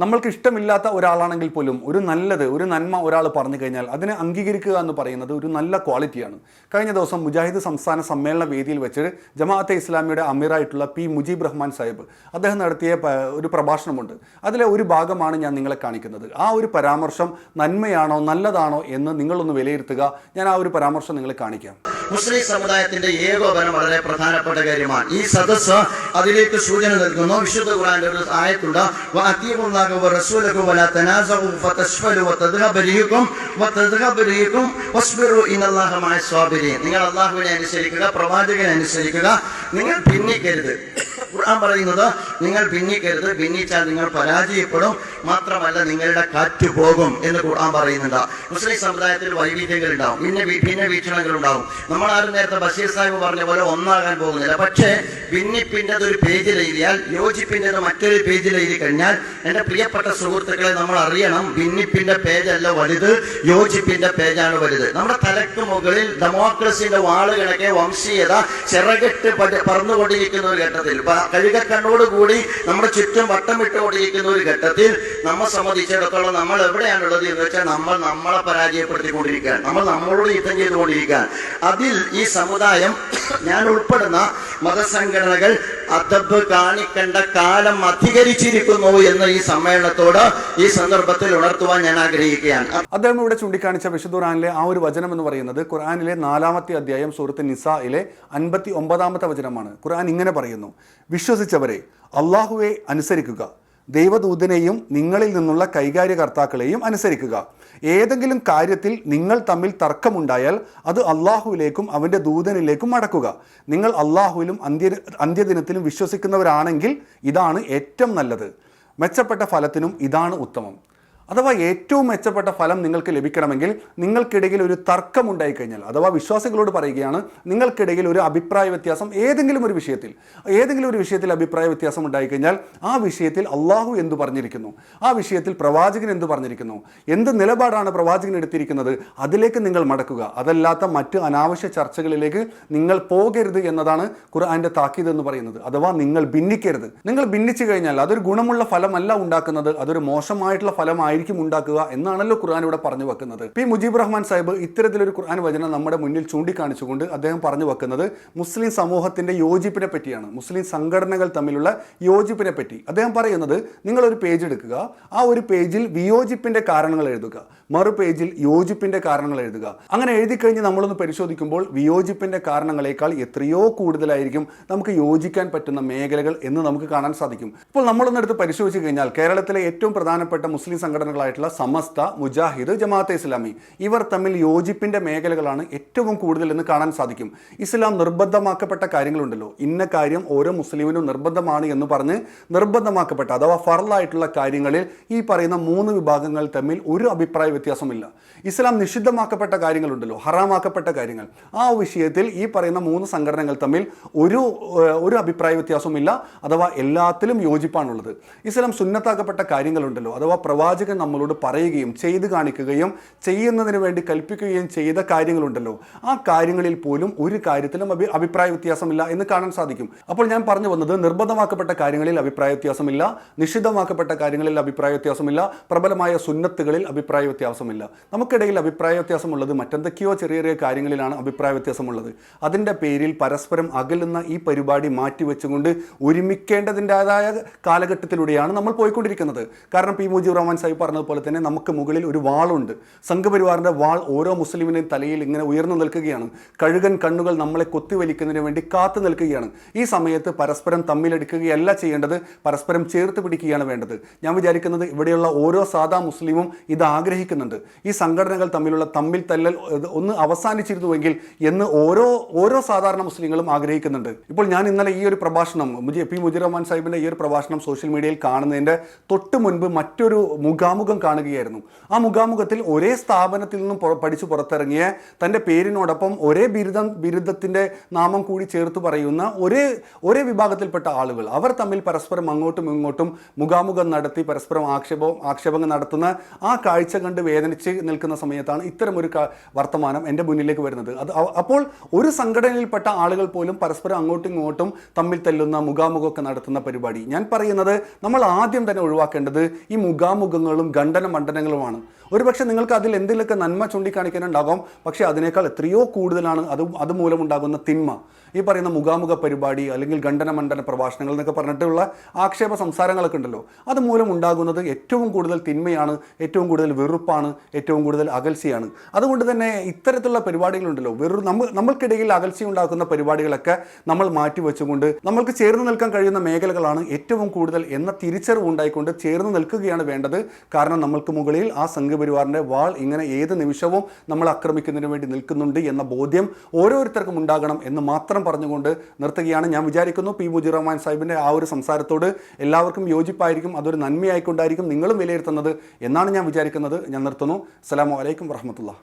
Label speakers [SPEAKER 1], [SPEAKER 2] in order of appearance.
[SPEAKER 1] നമ്മൾക്ക് ഇഷ്ടമില്ലാത്ത ഒരാളാണെങ്കിൽ പോലും ഒരു നല്ലത് ഒരു നന്മ ഒരാൾ പറഞ്ഞു കഴിഞ്ഞാൽ അതിനെ അംഗീകരിക്കുക എന്ന് പറയുന്നത് ഒരു നല്ല ക്വാളിറ്റിയാണ്. കഴിഞ്ഞ ദിവസം മുജാഹിദ് സംസ്ഥാന സമ്മേളന വേദിയിൽ വെച്ച് ജമാഅത്തെ ഇസ്ലാമിയുടെ അമീറായിട്ടുള്ള പി മുജീബ് റഹ്മാൻ സാഹിബ് അദ്ദേഹം നടത്തിയ ഒരു പ്രഭാഷണമുണ്ട്. അതിലെ ഒരു ഭാഗമാണ് ഞാൻ നിങ്ങളെ കാണിക്കുന്നത്. ആ ഒരു പരാമർശം നന്മയാണോ നല്ലതാണോ എന്ന് നിങ്ങളൊന്ന് വിലയിരുത്തുക. ഞാൻ ആ ഒരു പരാമർശം നിങ്ങളെ കാണിക്കാം.
[SPEAKER 2] മുസ്ലിം സമുദായത്തിന്റെ ഏകോപനം വളരെ പ്രധാനപ്പെട്ട കാര്യമാണ്. ഈ സദസ് അതിലേക്ക് സൂചന നൽകുന്നു. വിശുദ്ധ ഖുറാന്റെ ഒരു ആയത്തുണ്ട്. നിങ്ങൾ അള്ളാഹുവിനെ അനുസരിക്കുക പ്രവാചകനെ അനുസരിക്കുക. നിങ്ങൾ ഭിന്നിക്കരുത്. ഖുർആൻ പറയുന്നത് നിങ്ങൾ ഭിന്നിക്കരുത് ഭിന്നിച്ചാൽ നിങ്ങൾ പരാജയപ്പെടും. മാത്രമല്ല നിങ്ങളുടെ കാറ്റ് പോകും എന്ന് ഖുർആൻ പറയുന്നുണ്ട്. മുസ്ലിം സമുദായത്തിൽ വൈവിധ്യങ്ങൾ ഉണ്ടാവും പിന്നെ വി- ഭിന്ന വീക്ഷണങ്ങൾ ഉണ്ടാവും. നമ്മൾ ആരും നേരത്തെ ബഷീർ സാഹിബ് പറഞ്ഞ പോലെ ഒന്നാകാൻ പോകുന്നില്ല. പക്ഷേ ഭിന്നിപ്പിന്റെത് ഒരു പേജിൽ എഴുതിയാൽ യോജിപ്പിന്റെത് മറ്റൊരു പേജിൽ എഴുതി കഴിഞ്ഞാൽ എന്റെ പ്രിയപ്പെട്ട സുഹൃത്തുക്കളെ നമ്മൾ അറിയണം ഭിന്നിപ്പിന്റെ പേജല്ല വലുത് യോജിപ്പിന്റെ പേജാണ് വലുത്. നമ്മുടെ തലക്ക് മുകളിൽ ഡെമോക്രസിയുടെ വാളുകളൊക്കെ വംശീയത ചിറകിട്ട് പറന്നുകൊണ്ടിരിക്കുന്ന ഒരു ഘട്ടത്തിൽ. കഴുകക്കണ്ണോടുകൂടി നമ്മുടെ ചുറ്റും വട്ടമിട്ടുകൊണ്ടിരിക്കുന്ന ഒരു ഘട്ടത്തിൽ നമ്മെ സംബന്ധിച്ചിടത്തോളം നമ്മൾ എവിടെയാണുള്ളത് എന്ന് വെച്ചാൽ നമ്മൾ നമ്മളെ പരാജയപ്പെടുത്തിക്കൊണ്ടിരിക്കുകയാണ്. നമ്മൾ നമ്മളോട് യുദ്ധം ചെയ്തുകൊണ്ടിരിക്കുകയാണ്. അതിൽ ഈ സമുദായം ഞാൻ ഉൾപ്പെടുന്ന മതസംഘടനകൾ അതബ് കാണിക്കേണ്ട കാലം അധികരിച്ചിരിക്കുന്നു എന്ന് ഈ സമ്മേളനത്തോട് ഈ സന്ദർഭത്തിൽ ഉണർത്തുവാൻ ഞാൻ ആഗ്രഹിക്കുകയാണ്.
[SPEAKER 1] അദ്ദേഹം ഇവിടെ ചൂണ്ടിക്കാണിച്ച വിശുദ്ധ ഖുർആനിലെ ആ ഒരു വചനം എന്ന് പറയുന്നത് ഖുറാനിലെ നാലാമത്തെ അധ്യായം സൂറത്ത് നിസായിലെ അൻപത്തി ഒമ്പതാമത്തെ വചനമാണ്. ഖുറാൻ ഇങ്ങനെ പറയുന്നു വിശ്വസിച്ചവരെ അള്ളാഹുവെ അനുസരിക്കുക. ദൈവദൂതനെയും നിങ്ങളിൽ നിന്നുള്ള കൈകാര്യകർത്താക്കളെയും അനുസരിക്കുക. ഏതെങ്കിലും കാര്യത്തിൽ നിങ്ങൾ തമ്മിൽ തർക്കമുണ്ടായാൽ അത് അള്ളാഹുവിലേക്കും അവന്റെ ദൂതനിലേക്കും മടക്കുക. നിങ്ങൾ അള്ളാഹുവിലും അന്ത്യ അന്ത്യദിനത്തിലും വിശ്വസിക്കുന്നവരാണെങ്കിൽ ഇതാണ് ഏറ്റവും നല്ലത്. മെച്ചപ്പെട്ട ഫലത്തിനും ഇതാണ് ഉത്തമം. അഥവാ ഏറ്റവും മെച്ചപ്പെട്ട ഫലം നിങ്ങൾക്ക് ലഭിക്കണമെങ്കിൽ നിങ്ങൾക്കിടയിൽ ഒരു തർക്കമുണ്ടായി കഴിഞ്ഞാൽ അഥവാ വിശ്വാസികളോട് പറയുകയാണ് നിങ്ങൾക്കിടയിൽ ഒരു അഭിപ്രായ വ്യത്യാസം ഏതെങ്കിലും ഒരു വിഷയത്തിൽ ഏതെങ്കിലും ഒരു വിഷയത്തിൽ അഭിപ്രായ വ്യത്യാസം ഉണ്ടായി കഴിഞ്ഞാൽ ആ വിഷയത്തിൽ അള്ളാഹു എന്തു പറഞ്ഞിരിക്കുന്നു ആ വിഷയത്തിൽ പ്രവാചകൻ എന്തു പറഞ്ഞിരിക്കുന്നു എന്ത് നിലപാടാണ് പ്രവാചകൻ എടുത്തിരിക്കുന്നത് അതിലേക്ക് നിങ്ങൾ മടക്കുക. അതല്ലാത്ത മറ്റ് അനാവശ്യ ചർച്ചകളിലേക്ക് നിങ്ങൾ പോകരുത് എന്നതാണ് ഖുർആന്റെ താക്കീത് എന്ന് പറയുന്നത്. അഥവാ നിങ്ങൾ ഭിന്നിക്കരുത്. നിങ്ങൾ ഭിന്നിച്ചു കഴിഞ്ഞാൽ അതൊരു ഗുണമുള്ള ഫലമല്ല ഉണ്ടാക്കുന്നത് അതൊരു മോശമായിട്ടുള്ള ഫലമായിരിക്കും ഉണ്ടാക്കുക എന്നാണല്ലോ ഖുർആൻ ഇവിടെ പറഞ്ഞു വെക്കുന്നത്. പി മുജീബ് റഹ്മാൻ സാഹിബ് ഇത്തരത്തിലൊരു ഖുർആൻ വചനം നമ്മുടെ മുന്നിൽ ചൂണ്ടിക്കാണിച്ചുകൊണ്ട് അദ്ദേഹം പറഞ്ഞു വെക്കുന്നത് മുസ്ലിം സമൂഹത്തിന്റെ യോജിപ്പിനെ പറ്റിയാണ്. മുസ്ലിം സംഘടനകൾ തമ്മിലുള്ള യോജിപ്പിനെ പറ്റി. അദ്ദേഹം പറയുന്നത് നിങ്ങൾ ഒരു പേജ് എടുക്കുക. ആ ഒരു പേജിൽ വിയോജിപ്പിന്റെ കാരണങ്ങൾ എഴുതുക. മറു പേജിൽ യോജിപ്പിന്റെ കാരണങ്ങൾ എഴുതുക. അങ്ങനെ എഴുതി കഴിഞ്ഞ് നമ്മളൊന്ന് പരിശോധിക്കുമ്പോൾ വിയോജിപ്പിന്റെ കാരണങ്ങളെക്കാൾ എത്രയോ കൂടുതലായിരിക്കും നമുക്ക് യോജിക്കാൻ പറ്റുന്ന മേഖലകൾ എന്ന് നമുക്ക് കാണാൻ സാധിക്കും. ഇപ്പോൾ നമ്മളൊന്നെടുത്ത് പരിശോധിച്ചു കഴിഞ്ഞാൽ കേരളത്തിലെ ഏറ്റവും പ്രധാനപ്പെട്ട മുസ്ലിം സംഘടനകളായിട്ടുള്ള സമസ്ത മുജാഹിദ് ജമാഅത്തെ ഇസ്ലാമി. ഇവർ തമ്മിൽ യോജിപ്പിന്റെ മേഖലകളാണ് ഏറ്റവും കൂടുതൽ എന്ന് കാണാൻ സാധിക്കും. ഇസ്ലാം നിർബന്ധമാക്കപ്പെട്ട കാര്യങ്ങളുണ്ടല്ലോ. ഇന്ന കാര്യം ഓരോ മുസ്ലിമിനും നിർബന്ധമാണ് എന്ന് പറഞ്ഞ് നിർബന്ധമാക്കപ്പെട്ട അഥവാ ഫറലായിട്ടുള്ള കാര്യങ്ങളിൽ ഈ പറയുന്ന മൂന്ന് വിഭാഗങ്ങൾ തമ്മിൽ ഒരു അഭിപ്രായ വ്യത്യാസമില്ല. ഇസ്ലാം നിഷിദ്ധമാക്കപ്പെട്ട കാര്യങ്ങളുണ്ടല്ലോ. ഹറാമാക്കപ്പെട്ട കാര്യങ്ങൾ. ആ വിഷയത്തിൽ ഈ പറയുന്ന മൂന്ന് സംഘടനകൾ തമ്മിൽ ഒരു ഒരു അഭിപ്രായ വ്യത്യാസമില്ല. അഥവാ എല്ലാത്തിലും യോജിപ്പാണുള്ളത്. ഇസ്ലാം സുന്നത്താക്കപ്പെട്ട കാര്യങ്ങളുണ്ടല്ലോ. അഥവാ പ്രവാചകൻ നമ്മളോട് പറയുകയും ചെയ്തു കാണിക്കുകയും ചെയ്യുന്നതിന് വേണ്ടി കൽപ്പിക്കുകയും ചെയ്ത കാര്യങ്ങളുണ്ടല്ലോ. ആ കാര്യങ്ങളിൽ പോലും ഒരു കാര്യത്തിലും അഭി അഭിപ്രായ വ്യത്യാസമില്ല എന്ന് കാണാൻ സാധിക്കും. അപ്പോൾ ഞാൻ പറഞ്ഞു വന്നത് നിർബന്ധമാക്കപ്പെട്ട കാര്യങ്ങളിൽ അഭിപ്രായ വ്യത്യാസമില്ല നിഷിദ്ധമാക്കപ്പെട്ട കാര്യങ്ങളിൽ അഭിപ്രായ വ്യത്യാസമില്ല പ്രബലമായ സുന്നത്തുകളിൽ അഭിപ്രായ വ്യത്യാസമില്ല. നമുക്കിടയിൽ അഭിപ്രായ വ്യത്യാസമുള്ളത് മറ്റെന്തൊക്കെയോ ചെറിയ ചെറിയ കാര്യങ്ങളിലാണ് അഭിപ്രായ വ്യത്യാസമുള്ളത്. അതിന്റെ പേരിൽ പരസ്പരം അകലുന്ന ഈ പരിപാടി മാറ്റിവെച്ചുകൊണ്ട് ഒരുമിക്കേണ്ടതിന്റെതായ കാലഘട്ടത്തിലൂടെയാണ് നമ്മൾ പോയിക്കൊണ്ടിരിക്കുന്നത്. കാരണം പി മുജീബ് റഹ്മാൻ സാഹിബ് പറഞ്ഞതുപോലെ തന്നെ നമുക്ക് മുകളിൽ ഒരു വാളുണ്ട്. സംഘപരിവാറിന്റെ വാൾ ഓരോ മുസ്ലിമിന്റെയും തലയിൽ ഇങ്ങനെ ഉയർന്നു നിൽക്കുകയാണ്. കഴുകൻ കണ്ണുകൾ നമ്മളെ കൊത്തിവലിക്കുന്നതിന് വേണ്ടി കാത്തു നിൽക്കുകയാണ്. ഈ സമയത്ത് പരസ്പരം തമ്മിലെടുക്കുകയല്ല ചെയ്യേണ്ടത് പരസ്പരം ചേർത്ത് പിടിക്കുകയാണ് വേണ്ടത്. ഞാൻ വിചാരിക്കുന്നത് ഇവിടെയുള്ള ഓരോ സാധാ മുസ്ലിമും ഇത് ആഗ്രഹിക്കുന്നുണ്ട്. ഈ സംഘടനകൾ തമ്മിലുള്ള തമ്മിൽ തല്ലൽ ഒന്ന് അവസാനിച്ചിരുന്നുവെങ്കിൽ എന്ന് ഓരോ ഓരോ സാധാരണ മുസ്ലിങ്ങളും ആഗ്രഹിക്കുന്നുണ്ട്. ഇപ്പോൾ ഞാൻ ഇന്നലെ ഈ ഒരു പ്രഭാഷണം പി മുജിറഹ്മാൻ സാഹിബിന്റെ ഈ ഒരു പ്രഭാഷണം സോഷ്യൽ മീഡിയയിൽ കാണുന്നതിന്റെ തൊട്ട് മുൻപ് മറ്റൊരു മുഖ മുഖാമുഖം കാണുകയായിരുന്നു. ആ മുഖാമുഖത്തിൽ ഒരേ സ്ഥാപനത്തിൽ നിന്നും പഠിച്ചു പുറത്തിറങ്ങിയ തന്റെ പേരിനോടൊപ്പം ഒരേ ബിരുദം ബിരുദത്തിന്റെ നാമം കൂടി ചേർത്ത് പറയുന്ന ഒരേ ഒരേ വിഭാഗത്തിൽപ്പെട്ട ആളുകൾ. അവർ തമ്മിൽ പരസ്പരം അങ്ങോട്ടും ഇങ്ങോട്ടും മുഖാമുഖം നടത്തി പരസ്പരം ആക്ഷേപം ആക്ഷേപങ്ങൾ നടത്തുന്ന ആ കാഴ്ച കണ്ട് വേദനിച്ച് നിൽക്കുന്ന സമയത്താണ് ഇത്തരം ഒരു വർത്തമാനം എന്റെ മുന്നിലേക്ക് വരുന്നത്. അത് അപ്പോൾ ഒരു സംഘടനയിൽപ്പെട്ട ആളുകൾ പോലും പരസ്പരം അങ്ങോട്ടും ഇങ്ങോട്ടും തമ്മിൽ തല്ലുന്ന മുഖാമുഖമൊക്കെ നടത്തുന്ന പരിപാടി. ഞാൻ പറയുന്നത് നമ്മൾ ആദ്യം തന്നെ ഒഴിവാക്കേണ്ടത് ഈ മുഖാമുഖങ്ങളും ഖണ്ഡന മണ്ഡനങ്ങളുമാണ് ഒരുപക്ഷെ നിങ്ങൾക്ക് അതിൽ എന്തെങ്കിലുമൊക്കെ നന്മ ചൂണ്ടിക്കാണിക്കാനുണ്ടാകും പക്ഷെ അതിനേക്കാൾ എത്രയോ കൂടുതലാണ് അത് അതുമൂലമുണ്ടാകുന്ന തിന്മ. ഈ പറയുന്ന മുഖാമുഖ പരിപാടി അല്ലെങ്കിൽ ഖണ്ഡന മണ്ഡന പ്രഭാഷണങ്ങൾ എന്നൊക്കെ പറഞ്ഞിട്ടുള്ള ആക്ഷേപ സംസാരങ്ങളൊക്കെ ഉണ്ടല്ലോ. അതുമൂലം ഉണ്ടാകുന്നത് ഏറ്റവും കൂടുതൽ തിന്മയാണ് ഏറ്റവും കൂടുതൽ വെറുപ്പാണ് ഏറ്റവും കൂടുതൽ അകൽച്ചയാണ്. അതുകൊണ്ട് തന്നെ ഇത്തരത്തിലുള്ള പരിപാടികളുണ്ടല്ലോ. വെറു നമ്മൾ നമ്മൾക്കിടയിൽ അകൽച്ച ഉണ്ടാക്കുന്ന പരിപാടികളൊക്കെ നമ്മൾ മാറ്റി വെച്ചുകൊണ്ട് നമ്മൾക്ക് ചേർന്ന് നിൽക്കാൻ കഴിയുന്ന മേഖലകളാണ് ഏറ്റവും കൂടുതൽ എന്ന തിരിച്ചറിവ് ഉണ്ടായിക്കൊണ്ട് ചേർന്ന് നിൽക്കുകയാണ് വേണ്ടത് കാരണം നമ്മൾക്ക് മുകളിൽ ആ സംഘപരിവാറിന്റെ വാൾ ഇങ്ങനെ ഏത് നിമിഷവും നമ്മൾ ആക്രമിക്കുന്നതിന് വേണ്ടി നിൽക്കുന്നുണ്ട് എന്ന ബോധ്യം ഓരോരുത്തർക്കും ഉണ്ടാകണം എന്ന് മാത്രം പറഞ്ഞുകൊണ്ട് നിർത്തുകയാണ്. ഞാൻ വിചാരിക്കുന്നു പി മുജി റഹ്മാൻ സാഹിബിന്റെ ആ ഒരു സംസാരത്തോട് എല്ലാവർക്കും യോജിപ്പായിരിക്കും അതൊരു നന്മയായിക്കൊണ്ടായിരിക്കും നിങ്ങളും വിലയിരുത്തുന്നത് എന്നാണ് ഞാൻ വിചാരിക്കുന്നത്. ഞാൻ നിർത്തുന്നു. അസ്സലാമു അലൈക്കും വറഹമത്തുള്ള